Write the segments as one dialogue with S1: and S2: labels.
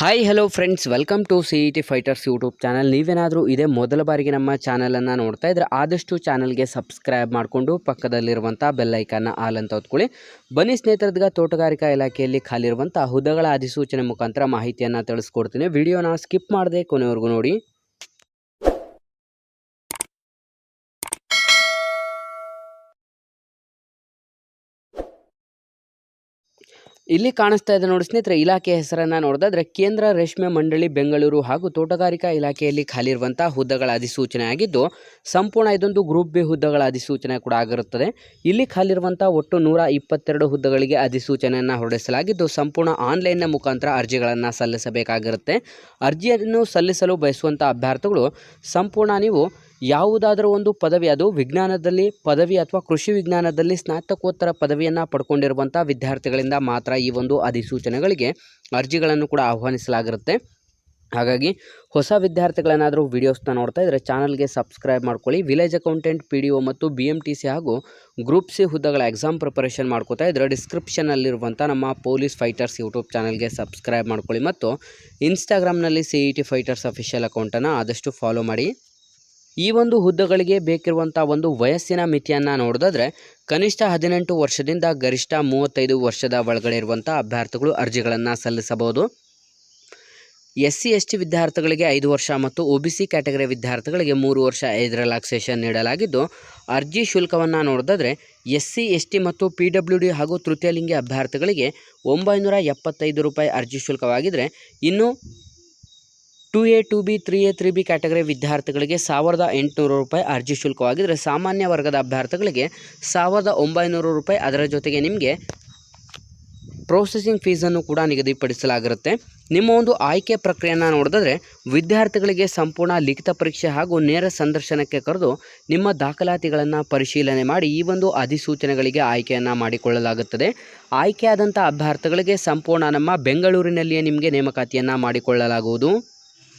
S1: Hi hello friends welcome to C E T fighters YouTube channel ನೀವೇನಾದರೂ ಇದೇ ಮೊದಲ ಬಾರಿಗೆ ನಮ್ಮ ಚಾನಲನ್ನು ನೋಡ್ತಾ ಇದ್ರೆ ಆದಷ್ಟು ಚಾನಲ್ಗೆ ಸಬ್ಸ್ಕ್ರೈಬ್ ಮಾಡಿಕೊಂಡು ಪಕ್ಕದಲ್ಲಿರುವಂಥ ಬೆಲ್ಲೈಕನ್ನ ಆಲ್ ಅಂತ ಹೊತ್ಕೊಳ್ಳಿ. ಬನ್ನಿ ಸ್ನೇಹಿತರದ್ಗ, ತೋಟಗಾರಿಕಾ ಇಲಾಖೆಯಲ್ಲಿ ಖಾಲಿರುವಂಥ ಹುದ್ದೆಗಳ ಅಧಿಸೂಚನೆ ಮುಖಾಂತರ ಮಾಹಿತಿಯನ್ನು ತಿಳಿಸ್ಕೊಡ್ತೀನಿ. ವಿಡಿಯೋನ ಸ್ಕಿಪ್ ಮಾಡದೆ ಕೊನೆವರೆಗೂ ನೋಡಿ. ಇಲ್ಲಿ ಕಾಣಿಸ್ತಾ ಇದೆ ನೋಡಿ ಸ್ನೇಹಿತರೆ, ಇಲಾಖೆ ಹೆಸರನ್ನು ನೋಡಿದ್ರೆ ಕೇಂದ್ರ ರೇಷ್ಮೆ ಮಂಡಳಿ ಬೆಂಗಳೂರು ಹಾಗೂ ತೋಟಗಾರಿಕಾ ಇಲಾಖೆಯಲ್ಲಿ ಖಾಲಿರುವಂಥ ಹುದ್ದೆಗಳ ಅಧಿಸೂಚನೆ ಆಗಿದ್ದು, ಸಂಪೂರ್ಣ ಇದೊಂದು ಗ್ರೂಪ್ ಬಿ ಹುದ್ದೆಗಳ ಅಧಿಸೂಚನೆ ಕೂಡ ಆಗಿರುತ್ತದೆ. ಇಲ್ಲಿ ಖಾಲಿರುವಂಥ ಒಟ್ಟು ನೂರ ಇಪ್ಪತ್ತೆರಡು ಹುದ್ದೆಗಳಿಗೆ ಅಧಿಸೂಚನೆಯನ್ನು ಹೊರಡಿಸಲಾಗಿದ್ದು, ಸಂಪೂರ್ಣ ಆನ್ಲೈನ್ನ ಮುಖಾಂತರ ಅರ್ಜಿಗಳನ್ನು ಸಲ್ಲಿಸಬೇಕಾಗಿರುತ್ತೆ. ಅರ್ಜಿಯನ್ನು ಸಲ್ಲಿಸಲು ಬಯಸುವಂಥ ಅಭ್ಯರ್ಥಿಗಳು ಸಂಪೂರ್ಣ ನೀವು ಯಾವುದಾದರೂ ಒಂದು ಪದವಿ, ಅದು ವಿಜ್ಞಾನದಲ್ಲಿ ಪದವಿ ಅಥವಾ ಕೃಷಿ ವಿಜ್ಞಾನದಲ್ಲಿ ಸ್ನಾತಕೋತ್ತರ ಪದವಿಯನ್ನು ಪಡ್ಕೊಂಡಿರುವಂಥ ವಿದ್ಯಾರ್ಥಿಗಳಿಂದ ಮಾತ್ರ ಈ ಒಂದು ಅಧಿಸೂಚನೆಗಳಿಗೆ ಅರ್ಜಿಗಳನ್ನು ಕೂಡ ಆಹ್ವಾನಿಸಲಾಗಿರುತ್ತೆ. ಹಾಗಾಗಿ ಹೊಸ ವಿದ್ಯಾರ್ಥಿಗಳೇನಾದರೂ ವೀಡಿಯೋಸ್ನ ನೋಡ್ತಾ ಇದ್ದರೆ ಚಾನಲ್ಗೆ ಸಬ್ಸ್ಕ್ರೈಬ್ ಮಾಡ್ಕೊಳ್ಳಿ. Village accountant, P D O ಮತ್ತು ಬಿ ಎಂ ಟಿ ಸಿ ಹಾಗೂ ಗ್ರೂಪ್ ಸಿ ಹುದ್ದೆಗಳ ಎಕ್ಸಾಮ್ ಪ್ರಿಪರೇಷನ್ ಮಾಡ್ಕೋತಾ ಇದ್ದರೆ ಡಿಸ್ಕ್ರಿಪ್ಷನಲ್ಲಿರುವಂಥ ನಮ್ಮ ಪೊಲೀಸ್ ಫೈಟರ್ಸ್ ಯೂಟ್ಯೂಬ್ ಚಾನಲ್ಗೆ ಸಬ್ಸ್ಕ್ರೈಬ್ ಮಾಡ್ಕೊಳ್ಳಿ. ಮತ್ತು ಇನ್ಸ್ಟಾಗ್ರಾಮ್ನಲ್ಲಿ C E T fighters official ಅಕೌಂಟನ್ನು ಆದಷ್ಟು ಫಾಲೋ ಮಾಡಿ. ಈ ಒಂದು ಹುದ್ದೆಗಳಿಗೆ ಬೇಕಿರುವಂಥ ಒಂದು ವಯಸ್ಸಿನ ಮಿತಿಯನ್ನು ನೋಡಿದ್ರೆ ಕನಿಷ್ಠ ಹದಿನೆಂಟು ವರ್ಷದಿಂದ ಗರಿಷ್ಠ ಮೂವತ್ತೈದು ವರ್ಷದ ಒಳಗಡೆ ಇರುವಂಥ ಅಭ್ಯರ್ಥಿಗಳು ಅರ್ಜಿಗಳನ್ನು ಸಲ್ಲಿಸಬಹುದು. ಎಸ್ ಸಿ ಎಸ್ ಟಿ ವಿದ್ಯಾರ್ಥಿಗಳಿಗೆ ಐದು ವರ್ಷ ಮತ್ತು ಒ ಬಿ ಸಿ ಕ್ಯಾಟಗರಿ ವಿದ್ಯಾರ್ಥಿಗಳಿಗೆ ಮೂರು ವರ್ಷ ಐದು ರಿಲ್ಯಾಕ್ಸೇಷನ್ ನೀಡಲಾಗಿದ್ದು, ಅರ್ಜಿ ಶುಲ್ಕವನ್ನು ನೋಡಿದ್ರೆ ಎಸ್ ಸಿ ಎಸ್ ಟಿ ಮತ್ತು ಪಿ ಡಬ್ಲ್ಯೂ ಡಿ ಹಾಗೂ ತೃತೀಯ ಲಿಂಗಿ ಅಭ್ಯರ್ಥಿಗಳಿಗೆ ಒಂಬೈನೂರ ಎಪ್ಪತ್ತೈದು ರೂಪಾಯಿ ಅರ್ಜಿ ಶುಲ್ಕವಾಗಿದ್ದರೆ ಇನ್ನು two A, two B, three A, three B category ವಿದ್ಯಾರ್ಥಿಗಳಿಗೆ ಸಾವಿರದ ಎಂಟುನೂರು ರೂಪಾಯಿ ಅರ್ಜಿ ಶುಲ್ಕವಾಗಿದ್ದರೆ ಸಾಮಾನ್ಯ ವರ್ಗದ ಅಭ್ಯರ್ಥಿಗಳಿಗೆ ಸಾವಿರದ ಒಂಬೈನೂರು ರೂಪಾಯಿ. ಅದರ ಜೊತೆಗೆ ನಿಮಗೆ ಪ್ರೊಸೆಸಿಂಗ್ ಫೀಸನ್ನು ಕೂಡ ನಿಗದಿಪಡಿಸಲಾಗಿರುತ್ತೆ. ನಿಮ್ಮ ಒಂದು ಆಯ್ಕೆ ಪ್ರಕ್ರಿಯೆಯನ್ನು ನೋಡಿದ್ರೆ ವಿದ್ಯಾರ್ಥಿಗಳಿಗೆ ಸಂಪೂರ್ಣ ಲಿಖಿತ ಪರೀಕ್ಷೆ ಹಾಗೂ ನೇರ ಸಂದರ್ಶನಕ್ಕೆ ಕರೆದು ನಿಮ್ಮ ದಾಖಲಾತಿಗಳನ್ನು ಪರಿಶೀಲನೆ ಮಾಡಿ ಈ ಒಂದು ಅಧಿಸೂಚನೆಗಳಿಗೆ ಆಯ್ಕೆಯನ್ನು ಮಾಡಿಕೊಳ್ಳಲಾಗುತ್ತದೆ. ಆಯ್ಕೆಯಾದಂಥ ಅಭ್ಯರ್ಥಿಗಳಿಗೆ ಸಂಪೂರ್ಣ ನಮ್ಮ ಬೆಂಗಳೂರಿನಲ್ಲಿಯೇ ನಿಮಗೆ ನೇಮಕಾತಿಯನ್ನು ಮಾಡಿಕೊಳ್ಳಲಾಗುವುದು.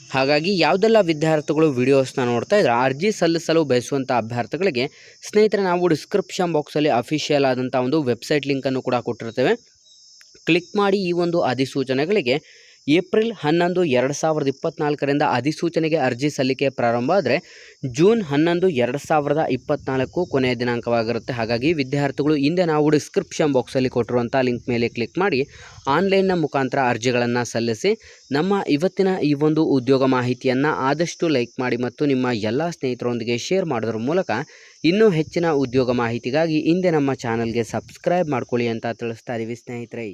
S1: ಹಾಗಾಗಿ ಯಾವುದೆಲ್ಲ ವಿದ್ಯಾರ್ಥಿಗಳು ವಿಡಿಯೋಸ್ನ ನೋಡ್ತಾ ಇದ್ರೆ, ಅರ್ಜಿ ಸಲ್ಲಿಸಲು ಬಯಸುವಂಥ ಅಭ್ಯರ್ಥಿಗಳಿಗೆ ಸ್ನೇಹಿತರೆ ನಾವು ಡಿಸ್ಕ್ರಿಪ್ಷನ್ ಬಾಕ್ಸಲ್ಲಿ ಅಫಿಷಿಯಲ್ ಆದಂಥ ಒಂದು ವೆಬ್ಸೈಟ್ ಲಿಂಕನ್ನು ಕೂಡ ಕೊಟ್ಟಿರ್ತೇವೆ. ಕ್ಲಿಕ್ ಮಾಡಿ ಈ ಒಂದು ಅಧಿಸೂಚನೆಗಳಿಗೆ ಏಪ್ರಿಲ್ ಹನ್ನೊಂದು, ಎರಡು ಸಾವಿರದ ಇಪ್ಪತ್ತ್ನಾಲ್ಕರಿಂದ ಅಧಿಸೂಚನೆಗೆ ಅರ್ಜಿ ಸಲ್ಲಿಕೆ ಪ್ರಾರಂಭ ಆದರೆ ಜೂನ್ ಹನ್ನೊಂದು, ಎರಡು ಸಾವಿರದ ಇಪ್ಪತ್ತ್ನಾಲ್ಕು ಕೊನೆಯ ದಿನಾಂಕವಾಗಿರುತ್ತೆ. ಹಾಗಾಗಿ ವಿದ್ಯಾರ್ಥಿಗಳು ಹಿಂದೆ ನಾವು ಡಿಸ್ಕ್ರಿಪ್ಷನ್ ಬಾಕ್ಸಲ್ಲಿ ಕೊಟ್ಟಿರುವಂಥ ಲಿಂಕ್ ಮೇಲೆ ಕ್ಲಿಕ್ ಮಾಡಿ ಆನ್ಲೈನ್ನ ಮುಖಾಂತರ ಅರ್ಜಿಗಳನ್ನು ಸಲ್ಲಿಸಿ ನಮ್ಮ ಇವತ್ತಿನ ಈ ಒಂದು ಉದ್ಯೋಗ ಮಾಹಿತಿಯನ್ನು ಆದಷ್ಟು ಲೈಕ್ ಮಾಡಿ ಮತ್ತು ನಿಮ್ಮ ಎಲ್ಲ ಸ್ನೇಹಿತರೊಂದಿಗೆ ಶೇರ್ ಮಾಡೋದ್ರ ಮೂಲಕ ಇನ್ನೂ ಹೆಚ್ಚಿನ ಉದ್ಯೋಗ ಮಾಹಿತಿಗಾಗಿ ಹಿಂದೆ ನಮ್ಮ ಚಾನಲ್ಗೆ ಸಬ್ಸ್ಕ್ರೈಬ್ ಮಾಡ್ಕೊಳ್ಳಿ ಅಂತ ತಿಳಿಸ್ತಾ ಇದ್ದೀವಿ ಸ್ನೇಹಿತರೆ.